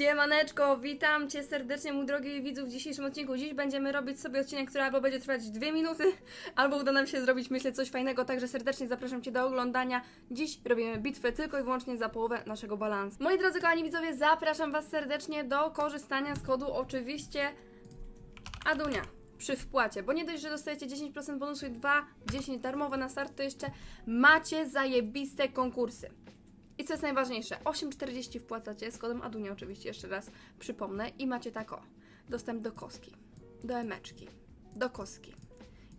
Siemaneczko, witam Cię serdecznie, mój drogi widzów w dzisiejszym odcinku. Dziś będziemy robić sobie odcinek, który albo będzie trwać dwie minuty, albo uda nam się zrobić, myślę, coś fajnego, także serdecznie zapraszam Cię do oglądania. Dziś robimy bitwę tylko i wyłącznie za połowę naszego balansu. Moi drodzy kochani widzowie, zapraszam Was serdecznie do korzystania z kodu oczywiście Adunia przy wpłacie, bo nie dość, że dostajecie 10% bonusu i 2, 10 darmowe na start, to jeszcze macie zajebiste konkursy. I co jest najważniejsze, 8,40 wpłacacie z kodem Adunia oczywiście, jeszcze raz przypomnę i macie tak o, dostęp do koski, do emeczki, do koski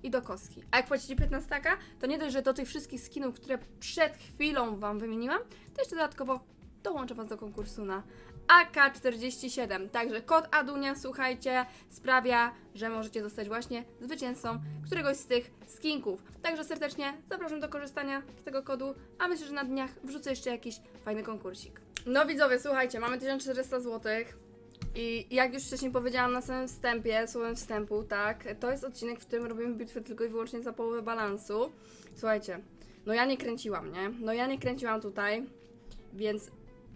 i do koski. A jak płacicie 15 taka, to nie dość, że do tych wszystkich skinów, które przed chwilą Wam wymieniłam, to jeszcze dodatkowo dołączę Was do konkursu na AK47. Także kod Adunia, słuchajcie, sprawia, że możecie zostać właśnie zwycięzcą któregoś z tych skinków. Także serdecznie zapraszam do korzystania z tego kodu, a myślę, że na dniach wrzucę jeszcze jakiś fajny konkursik. No widzowie, słuchajcie, mamy 1400 zł. I jak już wcześniej powiedziałam na samym wstępie, słowem wstępu, tak, to jest odcinek, w którym robimy bitwę tylko i wyłącznie za połowę balansu. Słuchajcie, no ja nie kręciłam, nie? No ja nie kręciłam tutaj, więc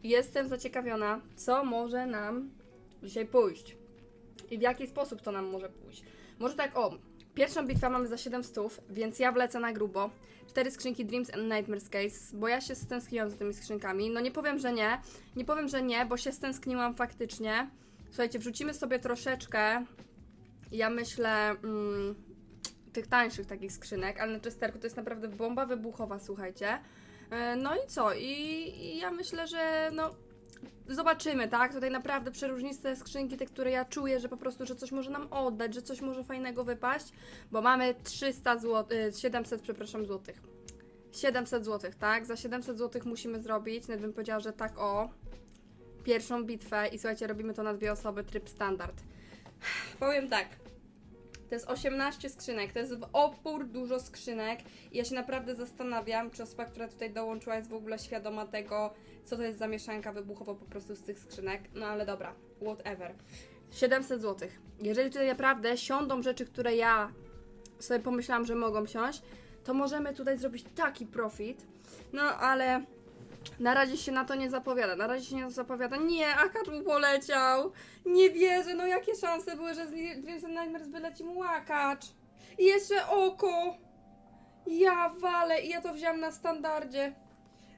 jestem zaciekawiona, co może nam dzisiaj pójść. I w jaki sposób to nam może pójść. Może tak, o, pierwszą bitwę mamy za 700, więc ja wlecę na grubo. Cztery skrzynki Dreams and Nightmares Case, bo ja się stęskniłam za tymi skrzynkami. No nie powiem, że nie. Nie powiem, że nie, bo się stęskniłam faktycznie. Słuchajcie, wrzucimy sobie troszeczkę, ja myślę, mm, tych tańszych takich skrzynek, ale na Chesterku to jest naprawdę bomba wybuchowa, słuchajcie. E, No i co? I, I ja myślę, że no zobaczymy, tak? Tutaj naprawdę przeróżniste skrzynki, te, które ja czuję, że po prostu, że coś może nam oddać, że coś może fajnego wypaść, bo mamy 300 zł, y, 700, przepraszam, złotych. 700 złotych, tak? Za 700 złotych musimy zrobić, nawet bym powiedziała, że tak o, pierwszą bitwę i słuchajcie, robimy to na dwie osoby, tryb standard. Powiem tak, to jest 18 skrzynek, to jest w opór dużo skrzynek i ja się naprawdę zastanawiam, czy osoba, która tutaj dołączyła jest w ogóle świadoma tego, co to jest za mieszanka wybuchowa po prostu z tych skrzynek. No ale dobra, whatever. 700 zł. Jeżeli tutaj naprawdę siądą rzeczy, które ja sobie pomyślałam, że mogą siąść, to możemy tutaj zrobić taki profit. No ale na razie się na to nie zapowiada. Na razie się nie zapowiada. Nie, Akacz mu poleciał. Nie wierzę. No jakie szanse były, że z and Nightmares wyleci mu Akacz. I jeszcze oko. Ja walę i ja to wziąłem na standardzie.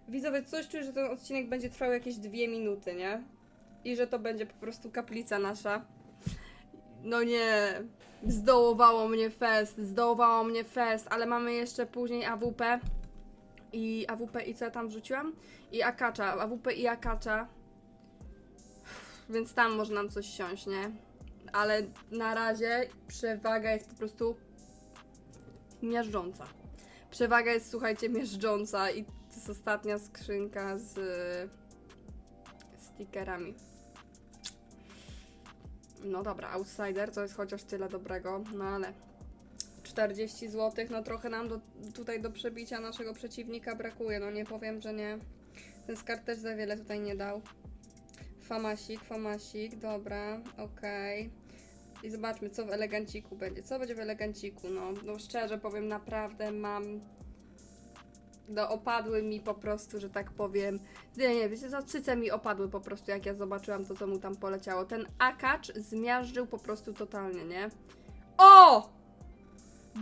Widzowie, coś czuję, że ten odcinek będzie trwał jakieś dwie minuty, nie? I że to będzie po prostu kaplica nasza. No nie, zdołowało mnie fest, zdołowało mnie fest, ale mamy jeszcze później AWP i AWP i co ja tam wrzuciłam? I Akacza, AWP i Akacza. Więc tam może nam coś siąść, nie? Ale na razie przewaga jest po prostu miażdżąca. Przewaga jest, słuchajcie, miażdżąca i to jest ostatnia skrzynka z stickerami. No dobra, Outsider to jest chociaż tyle dobrego, no ale 40 zł, no trochę nam do, tutaj do przebicia naszego przeciwnika brakuje, no nie powiem, że nie. Ten skart też za wiele tutaj nie dał. Famasik, famasik, dobra, okej. I zobaczmy, co w eleganciku będzie. Co będzie w eleganciku? No, no szczerze powiem, naprawdę mam. No, opadły mi po prostu, że tak powiem. Nie, nie, wiecie co? Cyce mi opadły po prostu, jak ja zobaczyłam to, co mu tam poleciało. Ten akacz zmiażdżył po prostu totalnie, nie? O!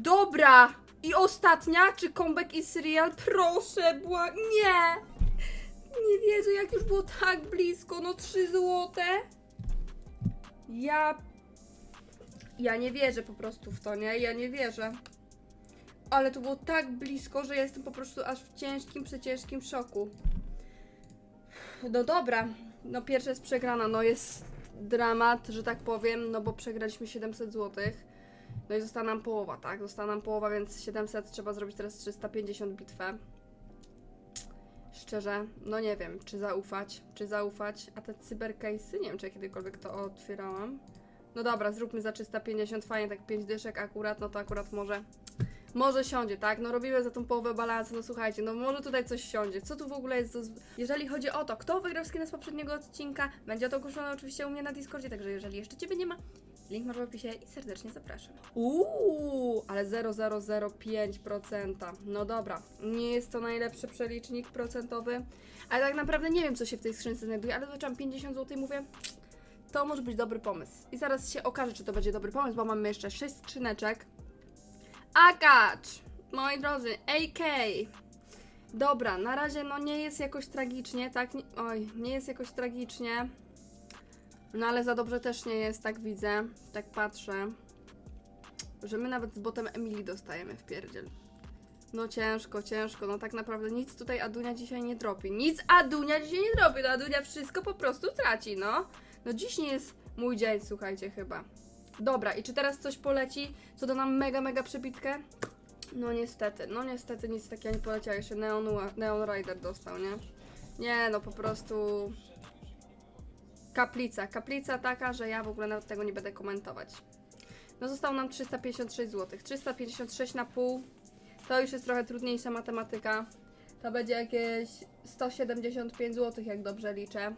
Dobra! I ostatnia, czy comeback is real? Proszę, bła... Nie! Nie wierzę, jak już było tak blisko, no 3 złote. Ja... Ja nie wierzę po prostu w to, nie? Ja nie wierzę. Ale to było tak blisko, że jestem po prostu aż w ciężkim, przeciężkim szoku. No dobra, no pierwsza jest przegrana, no jest dramat, że tak powiem, no bo przegraliśmy 700 złotych. No i została nam połowa, tak? Została nam połowa, więc 700 trzeba zrobić teraz 350 bitwę. Szczerze, no nie wiem, czy zaufać, czy zaufać. A te cybercase'y, nie wiem, czy ja kiedykolwiek to otwierałam. No dobra, zróbmy za 350, fajnie, tak 5 dyszek akurat, no to akurat może... Może siądzie, tak? No robimy za tą połowę balansu, no słuchajcie, no może tutaj coś siądzie. Co tu w ogóle jest do... Jeżeli chodzi o to, kto wygrał skinę z poprzedniego odcinka, będzie to ogłoszone oczywiście u mnie na Discordzie, także jeżeli jeszcze Ciebie nie ma, Link masz w opisie i serdecznie zapraszam. Uuu, ale 0,005%. No dobra, nie jest to najlepszy przelicznik procentowy, ale tak naprawdę nie wiem, co się w tej skrzynce znajduje, ale zobaczyłam 50 zł i mówię, to może być dobry pomysł. I zaraz się okaże, czy to będzie dobry pomysł, bo mamy jeszcze 6 skrzyneczek. Akacz! Moi drodzy, AK! Dobra, na razie no nie jest jakoś tragicznie, tak? Oj, nie jest jakoś tragicznie. No ale za dobrze też nie jest, tak widzę, tak patrzę. Że my nawet z botem Emilii dostajemy w pierdziel. No ciężko, ciężko, no tak naprawdę nic tutaj Adunia dzisiaj nie dropi. Nic Adunia dzisiaj nie dropi, no Adunia wszystko po prostu traci, no. No dziś nie jest mój dzień, słuchajcie, chyba. Dobra, i czy teraz coś poleci, co da nam mega, mega przebitkę? No niestety, no niestety nic takiego nie poleciało, jeszcze Neon, Neon Rider dostał, nie? Nie, no po prostu... Kaplica, kaplica taka, że ja w ogóle nawet tego nie będę komentować. No zostało nam 356 zł. 356 na pół. To już jest trochę trudniejsza matematyka. To będzie jakieś 175 zł, jak dobrze liczę.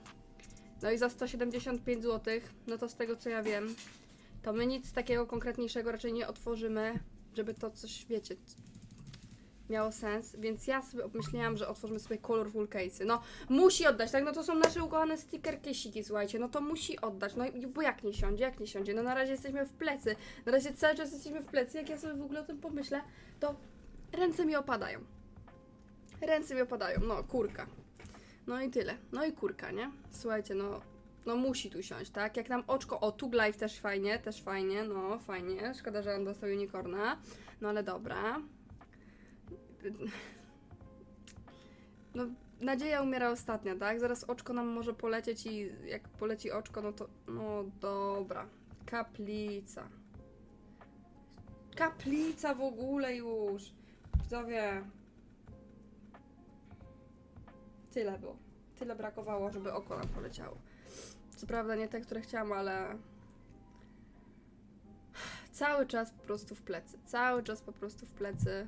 No i za 175 zł, no to z tego co ja wiem, to my nic takiego konkretniejszego raczej nie otworzymy, żeby to coś, wiecie, miało sens, więc ja sobie obmyśliłam, że otworzymy sobie colorful case'y. No, musi oddać, tak? No to są nasze ukochane sticker case'iki, słuchajcie, no to musi oddać, no bo jak nie siądzie, jak nie siądzie, no na razie jesteśmy w plecy, na razie cały czas jesteśmy w plecy, jak ja sobie w ogóle o tym pomyślę, to ręce mi opadają. Ręce mi opadają, no, kurka. No i tyle, no i kurka, nie? Słuchajcie, no, no musi tu siąść, tak? Jak nam oczko, o, Tug Life też fajnie, też fajnie, no, fajnie, szkoda, że on dostał unicorna, no ale dobra. No, nadzieja umiera ostatnia, tak? Zaraz oczko nam może polecieć i jak poleci oczko, no to, no dobra. Kaplica. Kaplica w ogóle już. Widzowie. Tyle było. Tyle brakowało, żeby oko nam poleciało. Co prawda nie te, które chciałam, ale cały czas po prostu w plecy. Cały czas po prostu w plecy.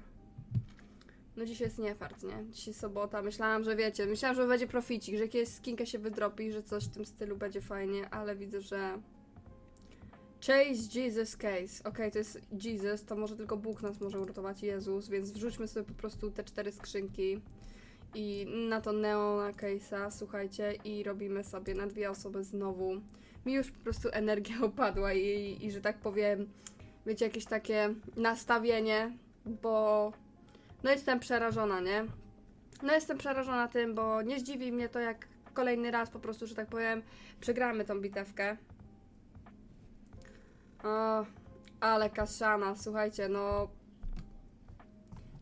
No dzisiaj jest niefart, nie? Dzisiaj sobota. Myślałam, że wiecie, myślałam, że będzie proficik, że jakieś skinkę się wydropi, że coś w tym stylu będzie fajnie, ale widzę, że Chase Jesus Case. Okej, to jest Jesus, to może tylko Bóg nas może uratować, Jezus, więc wrzućmy sobie po prostu te cztery skrzynki i na to Neona Case'a, słuchajcie, i robimy sobie na dwie osoby znowu. Mi już po prostu energia opadła i, i że tak powiem, wiecie, jakieś takie nastawienie, bo no jestem przerażona, nie? No jestem przerażona tym, bo nie zdziwi mnie to, jak kolejny raz po prostu, że tak powiem, przegramy tą bitewkę. O, ale kaszana, słuchajcie, no...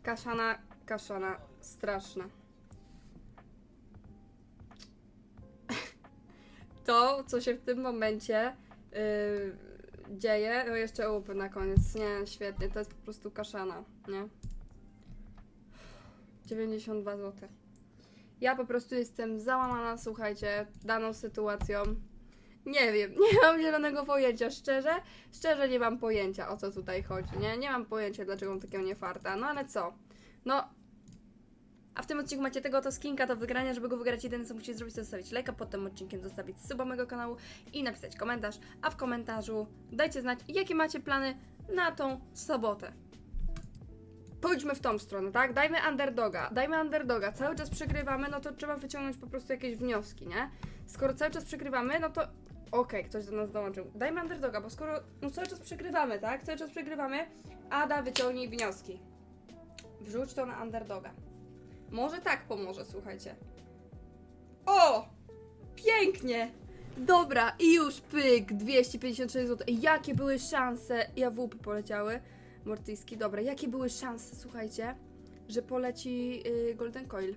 Kaszana, kaszana, straszna. To, co się w tym momencie yy, dzieje, no jeszcze łupy na koniec, nie, świetnie, to jest po prostu kaszana, nie? 92 zł. Ja po prostu jestem załamana, słuchajcie, daną sytuacją. Nie wiem, nie mam zielonego pojęcia, szczerze, szczerze nie mam pojęcia o co tutaj chodzi, nie? Nie mam pojęcia dlaczego mam takiego niefarta, no ale co? No, a w tym odcinku macie tego oto skinka do wygrania, żeby go wygrać jedyne co musicie zrobić to zostawić lajka pod tym odcinkiem, zostawić suba mojego kanału i napisać komentarz, a w komentarzu dajcie znać jakie macie plany na tą sobotę pójdźmy w tą stronę, tak? Dajmy underdoga, dajmy underdoga. Cały czas przegrywamy, no to trzeba wyciągnąć po prostu jakieś wnioski, nie? Skoro cały czas przegrywamy, no to okej, ktoś do nas dołączył. Dajmy underdoga, bo skoro no cały czas przegrywamy, tak? Cały czas przegrywamy, Ada wyciągnij wnioski. Wrzuć to na underdoga. Może tak pomoże, słuchajcie. O! Pięknie! Dobra, i już pyk, 256 zł. Jakie były szanse? Ja WP poleciały. Mortyjski. Dobra, jakie były szanse, słuchajcie, że poleci y, Golden Coil?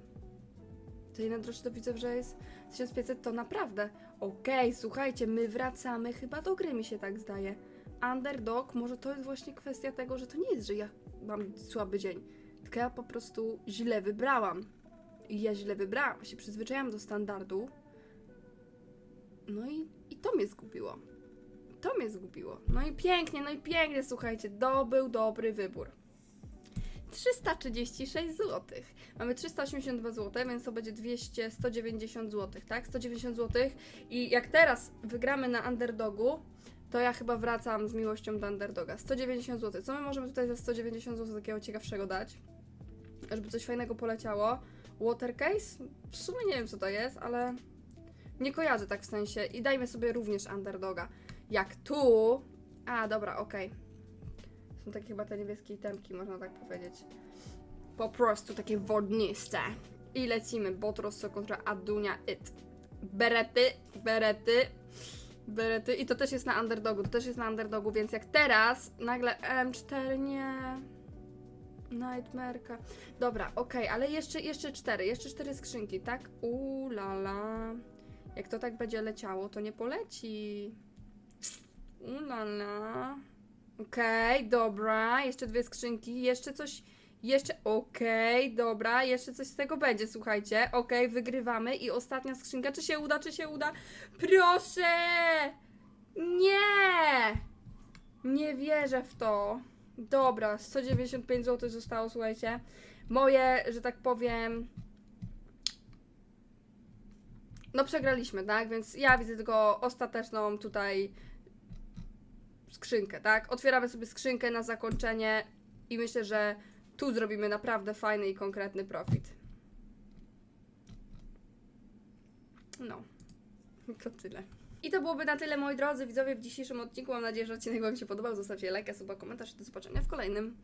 To najdroższe to widzę, że jest 1500, to naprawdę. Okej, słuchajcie, my wracamy chyba do gry, mi się tak zdaje. Underdog, może to jest właśnie kwestia tego, że to nie jest, że ja mam słaby dzień, tylko ja po prostu źle wybrałam. I ja źle wybrałam, się przyzwyczaiłam do standardu. No i, i to mnie zgubiło. To mnie zgubiło. No i pięknie, no i pięknie, słuchajcie, to był dobry wybór. 336 zł. Mamy 382 zł, więc to będzie 200, 190 zł, tak? 190 zł. I jak teraz wygramy na underdogu, to ja chyba wracam z miłością do underdoga. 190 zł. Co my możemy tutaj za 190 zł takiego ciekawszego dać? Żeby coś fajnego poleciało. Water case? W sumie nie wiem co to jest, ale Nie kojarzę tak w sensie i dajmy sobie również underdoga. Jak tu... A, dobra, okej. Są takie chyba te niebieskie itemki, można tak powiedzieć. Po prostu takie wodniste. I lecimy. Botrosso kontra Adunia It. Berety, berety, berety. I to też jest na underdogu, to też jest na underdogu, więc jak teraz nagle M4 nie... Nightmare'ka. Dobra, okej, ale jeszcze, jeszcze cztery, jeszcze cztery skrzynki, tak? Ulala. Jak to tak będzie leciało, to nie poleci. Ulala. Okej, dobra, jeszcze dwie skrzynki, jeszcze coś, jeszcze, okej, dobra, jeszcze coś z tego będzie, słuchajcie, okej, wygrywamy i ostatnia skrzynka, czy się uda, czy się uda? Proszę! Nie! Nie wierzę w to. Dobra, 195 zł zostało, słuchajcie. Moje, że tak powiem. No, przegraliśmy, tak? Więc ja widzę tylko ostateczną tutaj skrzynkę, tak? Otwieramy sobie skrzynkę na zakończenie i myślę, że tu zrobimy naprawdę fajny i konkretny profit. No, to tyle. I to byłoby na tyle, moi drodzy widzowie, w dzisiejszym odcinku. Mam nadzieję, że odcinek Wam się podobał. Zostawcie lajka, suba, komentarz i do zobaczenia w kolejnym.